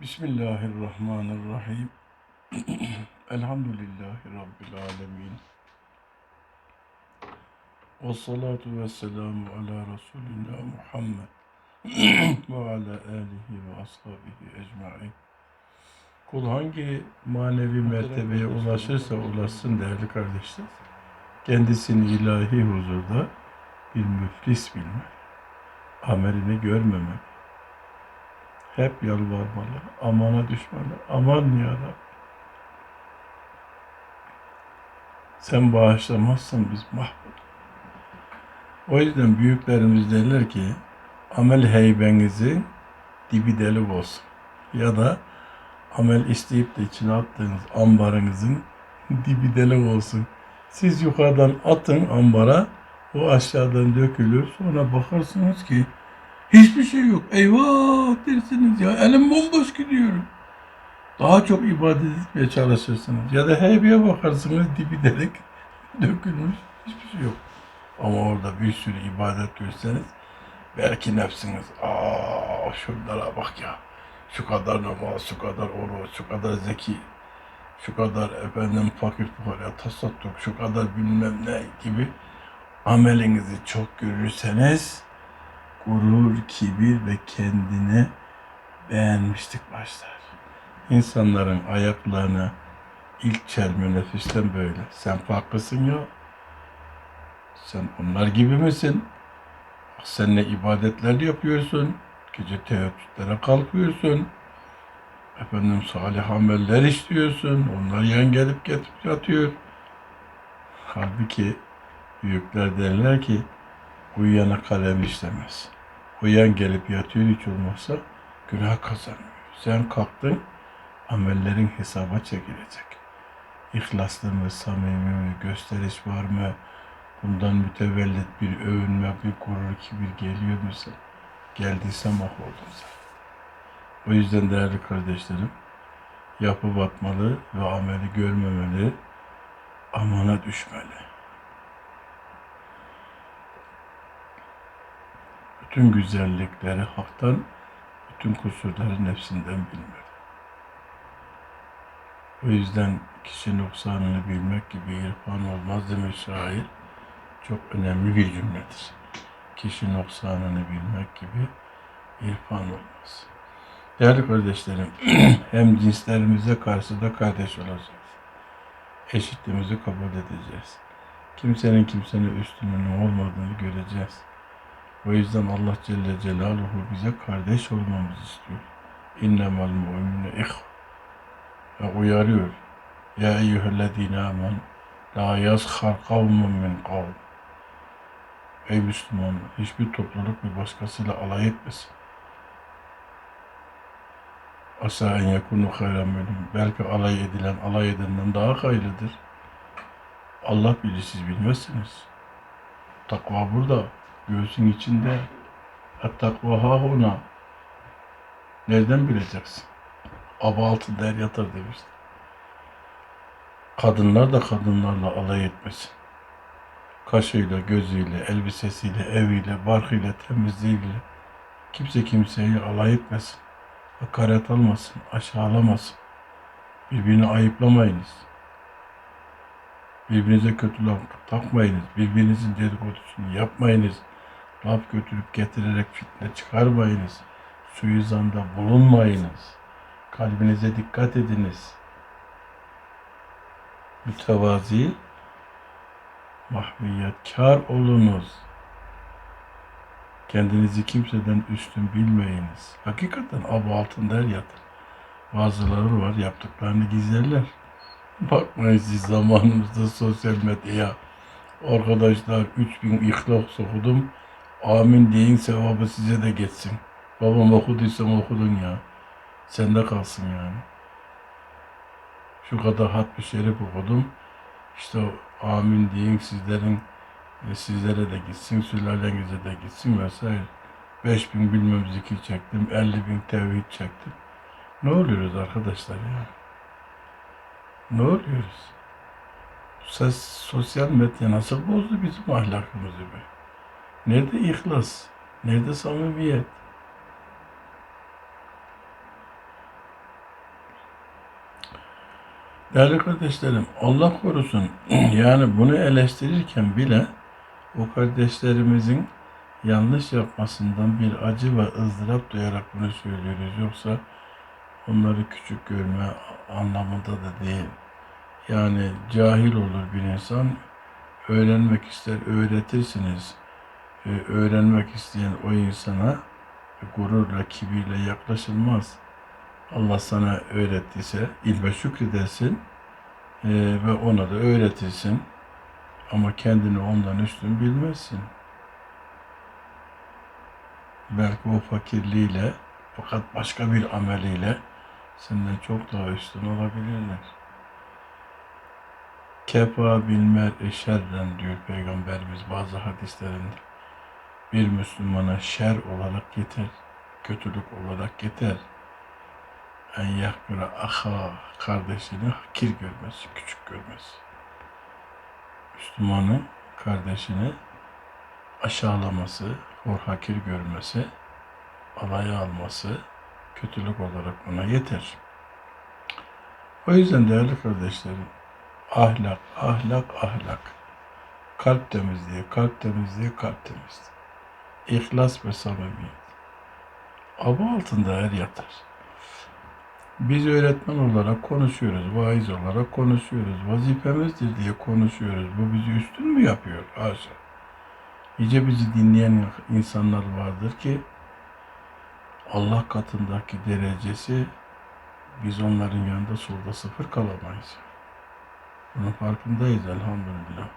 Bismillahirrahmanirrahim. Elhamdülillahi Rabbil alemin. Ve salatu ve selamu ala Resulina Muhammed ve ala alihi ve ashabihi ecmain. Kul hangi manevi mertebeye ulaşırsa ulaşsın değerli kardeşler, kendisini ilahi huzurda bir müflis bilmek, amelini görmemek, hep yalvarmalı, amana düşmeli. Aman ya Rabbi. Sen bağışlamazsan biz mahvoluruz. O yüzden büyüklerimiz derler ki amel heybenizi dibi delik olsun. Ya da amel isteyip de içine attığınız ambarınızın dibi delik olsun. Siz yukarıdan atın ambara, o aşağıdan dökülür. Sonra bakarsınız ki hiçbir şey yok. Eyvah dersiniz ya. Elim bomboş gidiyorum. Daha çok ibadet etmeye çalışırsınız. Ya da heybeye bakarsınız dibi delik dökülmüş. Hiçbir şey yok. Ama orada bir sürü ibadet görseniz belki nefsiniz aa şunlara bak ya. Şu kadar namaz, şu kadar oruç, şu kadar zeki, şu kadar efendim fakir fukara tasadduk, şu kadar bilmem ne gibi amelinizi çok görürseniz gurur, kibir ve kendine beğenmişlik başlar. İnsanların ayaklarına ilk çelme nefisten böyle. Sen farklısın ya. Sen onlar gibi misin? Sen ne ibadetler yapıyorsun. Gece teheccüdlere kalkıyorsun. Efendim salih ameller işliyorsun. Onlar yan gelip getirip yatıyor. Halbuki büyükler derler ki uyuyana kalem işlemez. Uyan gelip yatıyor hiç olmazsa günah kazanmıyor. Sen kalktın amellerin hesaba çekilecek. İhlaslı mı, samimi mi, gösteriş var mı? Bundan mütevellit bir övünme, bir gurur, kibir geliyor mu sen? Geldiyse mahvoldun sen. O yüzden değerli kardeşlerim, yapı batmalı ve ameli görmemeli, amana düşmeli. Bütün güzellikleri haktan, bütün kusurları nefsinden bilmeli. O yüzden kişi noksanını bilmek gibi irfan olmaz demiş şair. Çok önemli bir cümledir. Kişi noksanını bilmek gibi irfan olmaz. Değerli kardeşlerim, hem cinslerimize karşı da kardeş olacağız. Eşitliğimizi kabul edeceğiz. Kimsenin kimsenin üstünlüğünün olmadığını göreceğiz. O yüzden Allah Celle Celaluhu bize kardeş olmamızı istiyor. İnnemel mu'mine ihv. Ve uyarıyor. Ya eyyühellezine amen. La yazhar kavmun min kavm. Ey Müslüman, hiçbir topluluk bir başkasıyla alay etmesin. Asa en yakunu hayran minhum. Belki alay edilen, alay edenden daha hayırlıdır. Allah bilir, siz bilmezsiniz. Takva burada. Göğsün içinde. Et-takva hahuna. Nereden bileceksin? Aba altı der yatar demişti. Kadınlar da kadınlarla alay etmesin. Kaşıyla, gözüyle, elbisesiyle, eviyle, barkıyla, temizliğiyle kimse kimseyi alay etmesin. Hakaret almasın, aşağılamasın. Birbirini ayıplamayınız. Birbirinize kötü laf takmayınız. Birbirinizin dedikodusunu yapmayınız. Laf götürüp getirerek fitne çıkarmayınız. Suizanda bulunmayınız. Kalbinize dikkat ediniz. Mütevazi, mahviyetkar olunuz. Kendinizi kimseden üstün bilmeyiniz. Hakikaten ab altında her yatır. Bazıları var yaptıklarını gizlerler. Bakmayın siz zamanımızda sosyal medyaya. Arkadaşlar 3000 ihlas okudum. Amin deyin sevabı size de geçsin. Babam okuduysam okudun ya. Sende kalsın yani. Şu kadar hat bir şerif okudum. İşte amin deyin sizlerin e, sizlere de gitsin, sülalenize de gitsin vesaire. 5000 bilmem zikir çektim, 50 bin tevhid çektim. Ne oluyoruz arkadaşlar ya? Ne oluyoruz? Ses, sosyal medya nasıl bozdu bizim ahlakımızı be? Nerede ihlas? Nerede samimiyet? Değerli kardeşlerim, Allah korusun yani bunu eleştirirken bile o kardeşlerimizin yanlış yapmasından bir acı ve ızdırap duyarak bunu söylüyoruz. Yoksa onları küçük görme anlamında da değil. Yani cahil olur bir insan, öğrenmek ister, öğretirsiniz. Ee, öğrenmek isteyen o insana gururla, kibirle yaklaşılmaz. Allah sana öğrettiyse ilme şükredersin ee, ve ona da öğretirsin. Ama kendini ondan üstün bilmezsin. Belki o fakirliğiyle fakat başka bir ameliyle senden çok daha üstün olabilirler. Kefa bilmer şerden diyor Peygamberimiz bazı hadislerinde. Bir Müslümana şer olarak yeter, kötülük olarak yeter. En yakbira aha kardeşini hakir görmesi, küçük görmesi. Müslümanın kardeşini aşağılaması, hor hakir görmesi, alaya alması, kötülük olarak ona yeter. O yüzden değerli kardeşlerim, ahlak, ahlak, ahlak. Kalp temizliği, kalp temizliği, kalp temizliği. İhlas ve samimiyet. Aba altında er yatar. Biz öğretmen olarak konuşuyoruz, vaiz olarak konuşuyoruz, vazifemizdir diye konuşuyoruz. Bu bizi üstün mü yapıyor? Haşa. Nice bizi dinleyen insanlar vardır ki Allah katındaki derecesi biz onların yanında solda sıfır kalamayız. Bunun farkındayız elhamdülillah.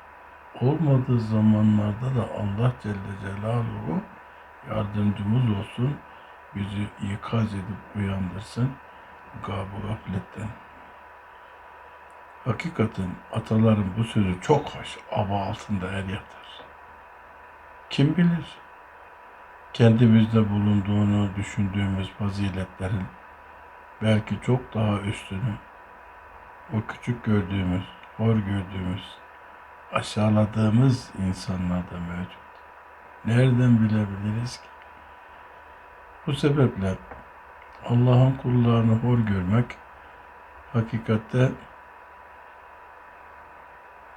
Olmadığı zamanlarda da Allah Celle Celaluhu yardımcımız olsun, bizi ikaz edip uyandırsın gabı gafletten. Hakikaten ataların bu sözü çok hoş. Aba altında er yatar. Kim bilir? Kendimizde bulunduğunu düşündüğümüz faziletlerin belki çok daha üstünü o küçük gördüğümüz, hor gördüğümüz, aşağıladığımız insanlarda mevcut. Nereden bilebiliriz ki? Bu sebeple Allah'ın kullarını hor görmek hakikatte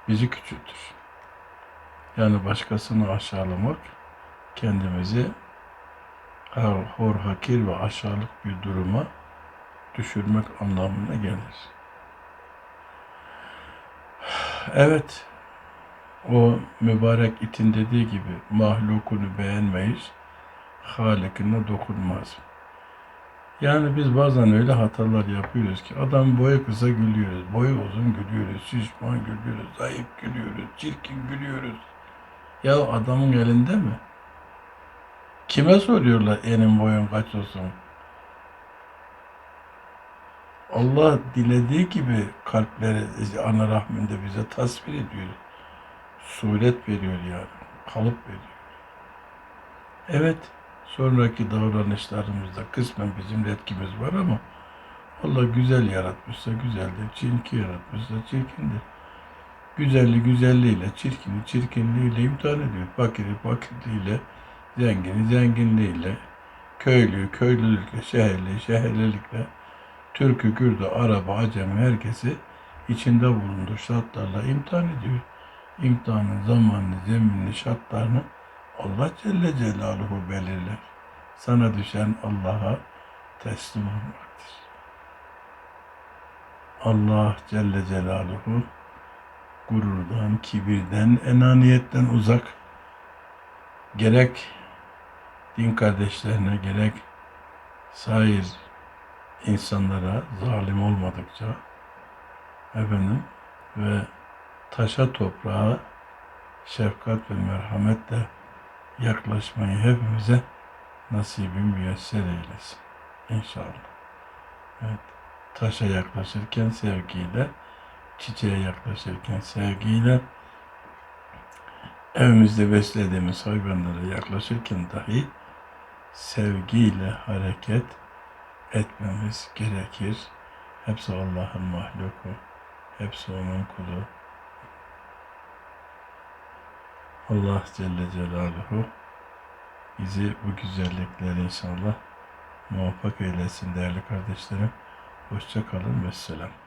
bizi küçültür. Yani başkasını aşağılamak kendimizi hor, hakir ve aşağılık bir duruma düşürmek anlamına gelir. Evet, o mübarek itin dediği gibi mahlukunu beğenmeyiz, halikine dokunmaz. Yani biz bazen öyle hatalar yapıyoruz ki adam boyu kısa gülüyoruz, boyu uzun gülüyoruz, şişman gülüyoruz, zayıf gülüyoruz, çirkin gülüyoruz. Ya adamın elinde mi? Kime soruyorlar enin boyun kaç olsun? Allah dilediği gibi kalpleri ana rahminde bize tasvir ediyor. Suret veriyor yani. Kalıp veriyor. Evet, sonraki davranışlarımızda kısmen bizim etkimiz var ama Allah güzel yaratmışsa güzeldir, çirkin yaratmışsa çirkindir. Güzelli güzelliğiyle, çirkini çirkinliğiyle imtihan ediyor. Fakiri fakirliğiyle, zengini zenginliğiyle, köylüyü köylülükle, şehirli şehirlilikle, Türk'ü, Kürt'ü, Arap'ı, Acem herkesi içinde bulunduğu şartlarla imtihan ediyor. İmtihanın zamanını, zeminini, şartlarını Allah Celle Celaluhu belirler. Sana düşen Allah'a teslim olmaktır. Allah Celle Celaluhu gururdan, kibirden, enaniyetten uzak gerek din kardeşlerine gerek sair insanlara zalim olmadıkça efendim ve taşa toprağa şefkat ve merhametle yaklaşmayı hepimize nasibi müyesser eylesin. İnşallah. Evet. Taşa yaklaşırken sevgiyle, çiçeğe yaklaşırken sevgiyle, evimizde beslediğimiz hayvanlara yaklaşırken dahi sevgiyle hareket etmemiz gerekir. Hepsi Allah'ın mahluku, hepsi onun kulu. Allah Celle Celaluhu bizi bu güzellikler inşallah muvaffak eylesin değerli kardeşlerim. Hoşça kalın ve selam.